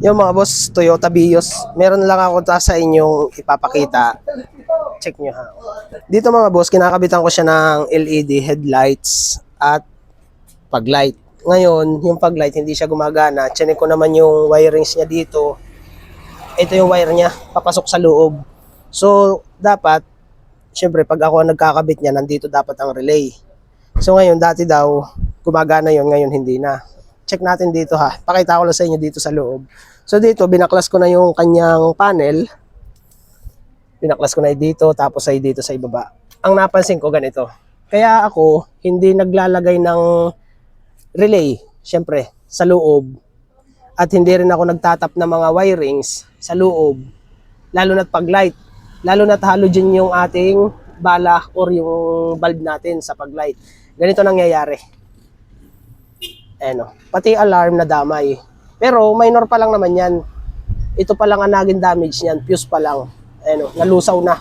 Yung mga boss, Toyota Vios, meron lang ako ta sa inyong ipapakita. Check nyo ha. Dito mga boss, kinakabitan ko siya ng LED headlights at paglight. Ngayon, yung paglight hindi siya gumagana. Chinek ko naman yung wirings niya dito. Ito yung wire niya, papasok sa loob. So, dapat, syempre, pag ako ang nagkakabit niya, nandito dapat ang relay. So, ngayon, dati daw, gumagana yon ngayon hindi na. Check natin dito ha. Pakita ko lang sa inyo dito sa loob. So, dito, binaklas ko na yung kanyang panel. Binaklas ko na dito, tapos ay dito sa ibaba. Ang napansin ko ganito. Kaya ako, hindi naglalagay ng relay, syempre, sa loob. At hindi rin ako nagtatap ng mga wirings sa loob. Lalo na't pag light. Lalo na't halogen yung ating bala or yung bulb natin sa pag light. Ganito nangyayari. Ano, pati alarm na damay. Pero minor pa lang naman yan. Ito pa lang ang naging damage niyan, fuse pa lang. Ano, nalusaw na.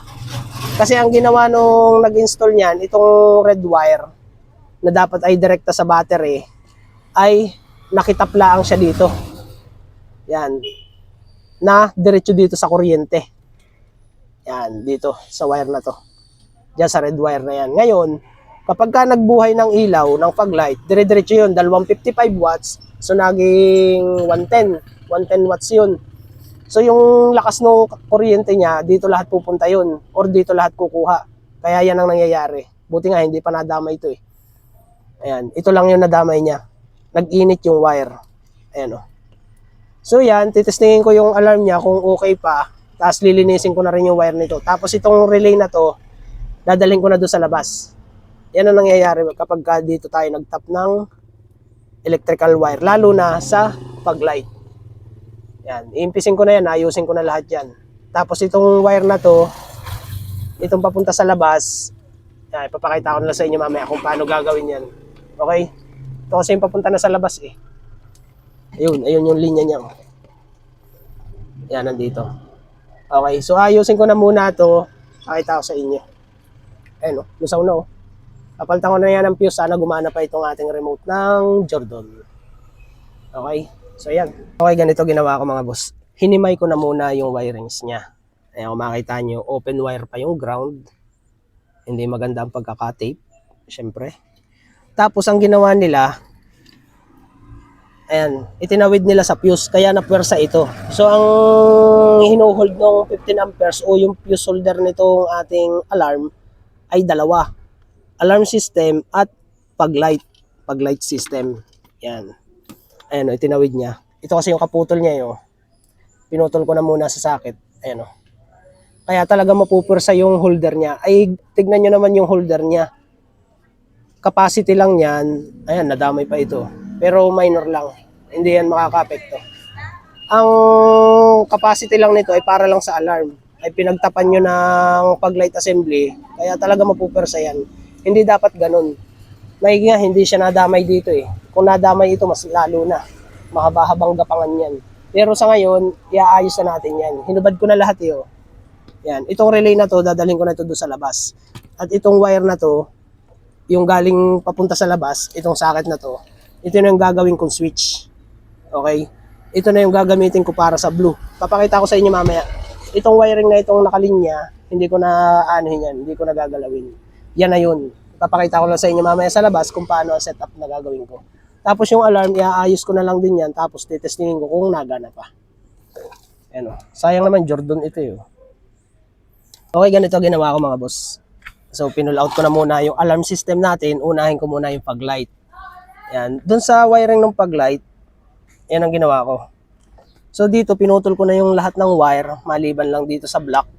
Kasi ang ginawa nung nag-install niyan, itong red wire na dapat ay direkta sa battery, ay nakitaplaan siya dito. Yan. Na diretso dito sa kuryente. Yan, dito sa wire na to. Diyan sa red wire na yan. Ngayon, kapag ka nagbuhay ng ilaw, ng paglight, dire-diretso yun, 255 watts, so naging 110, 110 watts yun. So yung lakas ng kuryente niya, dito lahat pupunta yun, or dito lahat kukuha. Kaya yan ang nangyayari. Buti nga, hindi pa nadamay ito eh. Ayan, ito lang yung nadamay niya. Nag-init yung wire. Ayan o. So yan, titestingin ko yung alarm niya kung okay pa. Tapos lilinisin ko na rin yung wire nito. Tapos itong relay na to, dadalhin ko na doon sa labas. Yan ang nangyayari kapag ka dito tayo nagtap ng electrical wire. Lalo na sa paglight. Yan, iimpisin ko na yan, ayusin ko na lahat yan. Tapos itong wire na to, itong papunta sa labas, yan, ipapakita ko na sa inyo mamaya kung paano gagawin yan. Okay? Ito kasi yung papunta na sa labas eh. Ayun, ayun yung linya niya. oh. Yan, nandito. Okay, so ayusin ko na muna to. Pakita ko sa inyo. Ayun, oh, lusaw na oh. Kapalitan ko na yan ng fuse. Sana gumana pa itong ating remote ng Jordan. Okay? So yan. Okay, ganito ginawa ko mga boss. Hinimay ko na muna yung wirings niya. Ayan, kung makita nyo, open wire pa yung ground. Hindi maganda ang pagkakatape. Siyempre. Tapos ang ginawa nila, ayan, itinawid nila sa fuse. Kaya napwersa ito. So ang hinuhold ng 15 amperes o yung fuse holder nitong ating alarm ay dalawa. Alarm system at paglight. Paglight system. Yan. Ayan o, itinawid niya. Ito kasi yung kaputol niya yun. Pinutol ko na muna sa sakit. Ayan o. Kaya talaga mapupursa yung holder niya. Ay, tignan nyo naman yung holder niya. Capacity lang yan. Ayan, nadamay pa ito. Pero minor lang. Hindi yan makaka-apekto. Ang capacity lang nito ay para lang sa alarm. Ay pinagtapan nyo ng paglight assembly. Kaya talaga mapupursa yan. Hindi dapat ganun. May nga, hindi siya nadamay dito eh. Kung nadamay ito, mas lalo na. Mahaba-habang gapangan yan. Pero sa ngayon, iaayos na natin yan. Hinubad ko na lahat eh. oh. Yan. Itong relay na to, dadalhin ko na ito doon sa labas. At itong wire na to, yung galing papunta sa labas, itong socket na to, ito na yung gagawin kong switch. Okay? Ito na yung gagamitin ko para sa blue. Papakita ko sa inyo mamaya. Itong wiring na itong nakalinya, hindi ko na anuhin yan, hindi ko na gagalawin. Yan na yun. Papakita ko lang sa inyo mamaya sa labas kung paano ang setup na gagawin ko. Tapos yung alarm, iaayos ko na lang din yan, tapos titestingin ko kung nagana pa. Ano, sayang naman Jordan ito oh. Okay, ganito ginawa ko mga boss. So, pinull out ko na muna yung alarm system natin. Unahin ko muna yung paglight. Yan. Doon sa wiring ng paglight, yan ang ginawa ko. So, dito, pinutol ko na yung lahat ng wire, maliban lang dito sa block.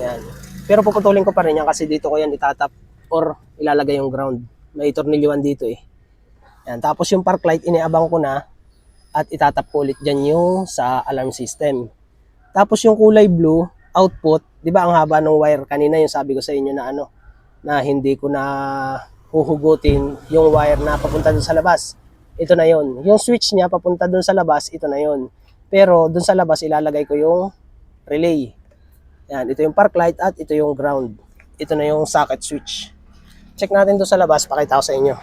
Yan. Pero puputulin ko pa rin yan kasi dito ko yan itatap or ilalagay yung ground. May tornilyuan dito eh. Yan. Tapos yung park light, iniabang ko na at itatap ko ulit dyan yung sa alarm system. Tapos yung kulay blue, output, 'di ba ang haba ng wire kanina yung sabi ko sa inyo na ano na hindi ko na huhugutin yung wire na papunta dun sa labas. Ito na yon. Yung switch niya papunta dun sa labas, ito na yon. Pero dun sa labas ilalagay ko yung relay. Yan, ito yung park light at ito yung ground. Ito na yung socket switch. Check natin dun sa labas, pakita ko sa inyo.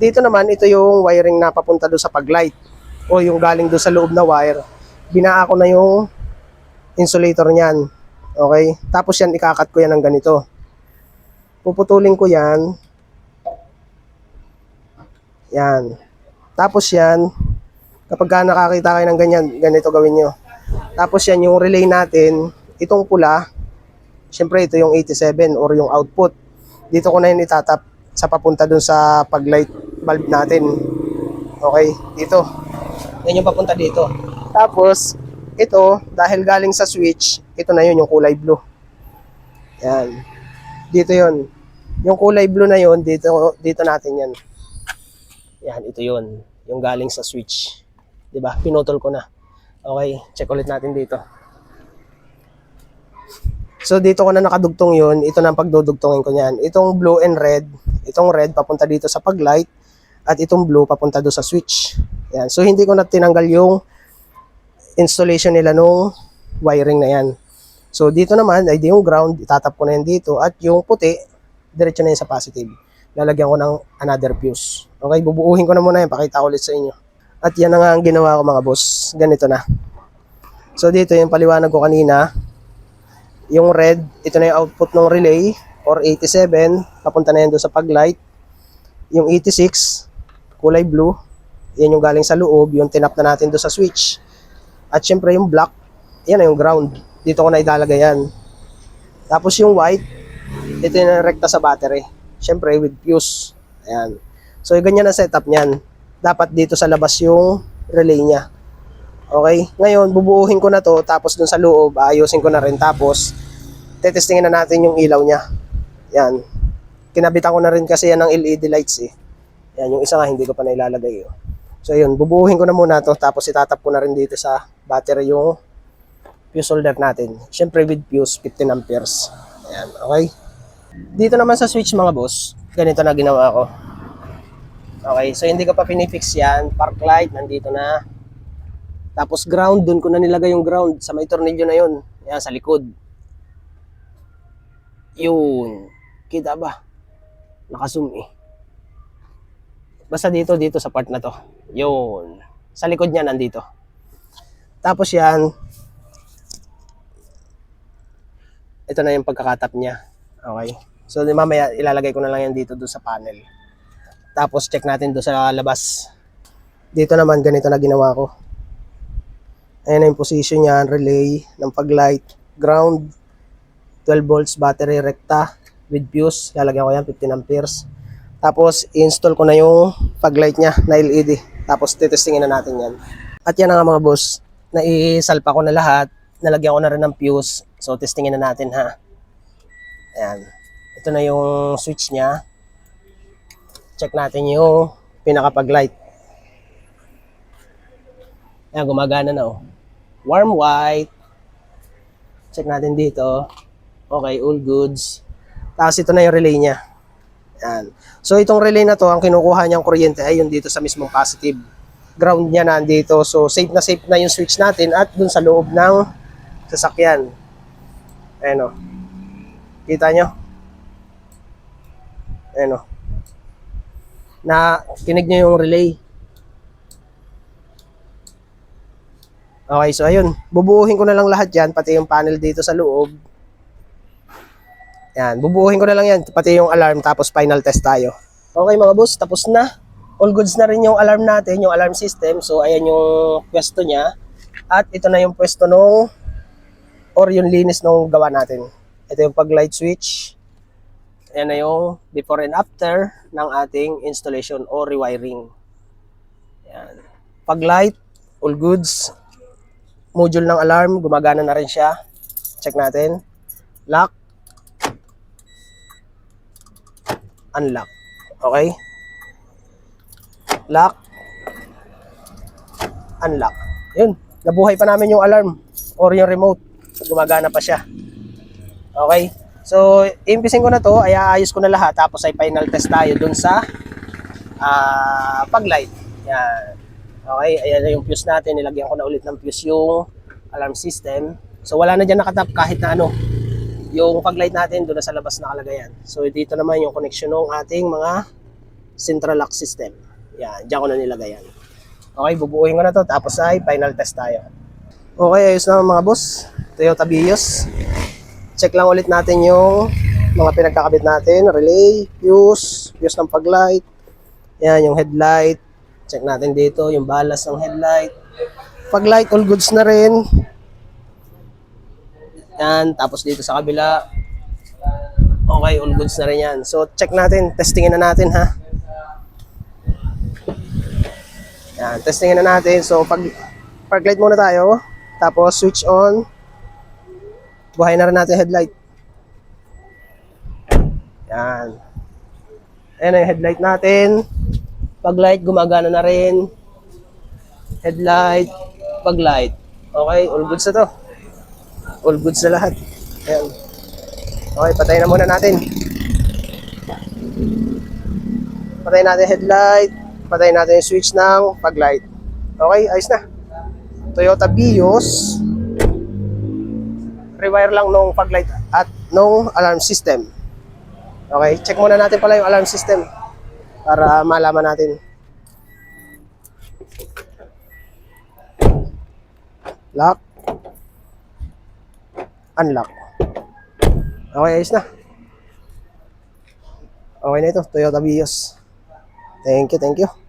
Dito naman, ito yung wiring na papunta doon sa paglight o yung galing doon sa loob na wire. Binaa ko na yung insulator niyan. Okay? Tapos yan, ikakat ko yan ng ganito. Puputulin ko yan. Yan. Tapos yan, kapag ka nakakita kayo ng ganyan, ganito gawin nyo. Tapos yan, yung relay natin, itong pula, syempre ito yung 87 or yung output. Dito ko na yun itatap sa papunta dun sa pag-light bulb natin. Okay, dito. Yan yung papunta dito. Tapos, ito, dahil galing sa switch, ito na yun, yung kulay blue. Yan. Dito yun. Yung kulay blue na yun, dito, dito natin yan. Yan, ito yun. Yung galing sa switch. 'Di ba? Pinutol ko na. Okay, check ulit natin dito. So dito ko na nakadugtong yun. Ito na ang pagdudugtongin ko niyan. Itong blue and red, itong red papunta dito sa paglight at itong blue papunta doon sa switch. Yan. So hindi ko na tinanggal yung installation nila nung wiring na yan. So dito naman ay yung ground, itatap ko na yan dito at yung puti, diretso na yan sa positive. Lalagyan ko ng another fuse. Okay, bubuuhin ko na muna yan, pakita ko ulit sa inyo. At yan na nga ang ginawa ko mga boss. Ganito na. So dito yung paliwanag ko kanina. Yung red, ito na yung output ng relay or 87, papunta na yan doon sa paglight. Yung 86, kulay blue, yan yung galing sa loob, yung tinap na natin doon sa switch. At syempre yung black, yan na yung ground. Dito ko na idalagay yan. Tapos yung white, ito yung rekta sa battery. Syempre with fuse. Ayan. So ganyan ang setup niyan. Dapat dito sa labas yung relay niya. Okay? Ngayon, bubuuhin ko na to tapos dun sa loob, ayusin ko na rin tapos tetestingin na natin yung ilaw niya. Yan. Kinabitan ko na rin kasi yan ng LED lights eh. Yan, yung isa nga hindi ko pa nailalagay. Oh. So yun, bubuuhin ko na muna to tapos itatap ko na rin dito sa battery yung fuse holder natin. Siyempre with fuse, 15 amperes. Ayan, okay? Dito naman sa switch mga boss, ganito na ginawa ko. Okay, so hindi ko pa pinifix yan. Park light, nandito na. Tapos ground, dun ko na nilagay yung ground sa may tornilyo na yun. Yan, sa likod. Yun. Kita ba? Nakazoom eh. Basta dito, dito sa part na to. Yun. Sa likod niya, nandito. Tapos yan, ito na yung pagkakatap niya. Okay. So, mamaya ilalagay ko na lang yan dito doon sa panel. Tapos check natin doon sa labas. Dito naman ganito na ginawa ko. Ayan na yung position niya, relay ng paglight, ground, 12 volts battery rekta with fuse. Lalagyan ko yan 15 amperes. Tapos i-install ko na yung paglight niya na LED. Tapos titestingin na natin yan. At yan na nga mga boss, naisalpa ko na lahat. Nalagyan ko na rin ng fuse. So testingin na natin ha. Ayan. Ito na yung switch niya check natin yung pinaka-paglight. Ayan, gumagana na oh. Warm white. Check natin dito. Okay, all goods. Tapos ito na yung relay niya. Ayan. So itong relay na to, ang kinukuha niyang kuryente ay yung dito sa mismong positive. Ground niya nandito. So safe na safe na yung switch natin at dun sa loob ng sasakyan. Ayan o. Kita nyo? Ayan o na kinig niya yung relay. Okay, so ayun. Bubuuhin ko na lang lahat yan, pati yung panel dito sa loob. Yan, bubuuhin ko na lang yan, pati yung alarm, tapos final test tayo. Okay mga boss, tapos na. All goods na rin yung alarm natin, yung alarm system. So ayan yung pwesto niya. At ito na yung pwesto nung or yung linis nung gawa natin. Ito yung pag light switch. Ayan na yung before and after ng ating installation o rewiring. Ayan. Pag light, all goods. Module ng alarm, gumagana na rin siya. Check natin. Lock. Unlock. Okay? Lock. Unlock. Yun. Nabuhay pa namin yung alarm or yung remote. Gumagana pa siya. Okay? So, impisin ko na to, ay aayos ko na lahat, tapos ay final test tayo dun sa uh, paglight. Yan. Okay, ayan na yung fuse natin, nilagyan ko na ulit ng fuse yung alarm system. So, wala na dyan nakatap kahit na ano. Yung paglight natin, doon na sa labas nakalagay yan. So, dito naman yung connection ng ating mga central lock system. Yan, diyan ko na nilagay yan. Okay, bubuuhin ko na to tapos ay final test tayo. Okay, ayos na mga boss. Toyota Vios. Check lang ulit natin yung mga pinagkakabit natin. Relay, fuse, fuse ng paglight. Yan, yung headlight. Check natin dito yung balas ng headlight. Paglight, all goods na rin. Yan, tapos dito sa kabila. Okay, all goods na rin yan. So, check natin. Testingin na natin, ha? Yan, testingin na natin. So, pag light muna tayo. Tapos, switch on. Buhay na rin natin headlight. Yan. Ayan na yung headlight natin. Pag light, gumagana na rin. Headlight, pag light. Okay, all goods na to. All goods na lahat. Ayan. Okay, patayin na muna natin. Patayin natin headlight. Patayin natin yung switch ng pag light. Okay, ayos na. Toyota Vios. Rewire lang nung pag light at nung alarm system. Okay, check muna natin pala yung alarm system para malaman natin. Lock. Unlock. Okay, ayos na. Okay na ito, Toyota Vios. Thank you, thank you.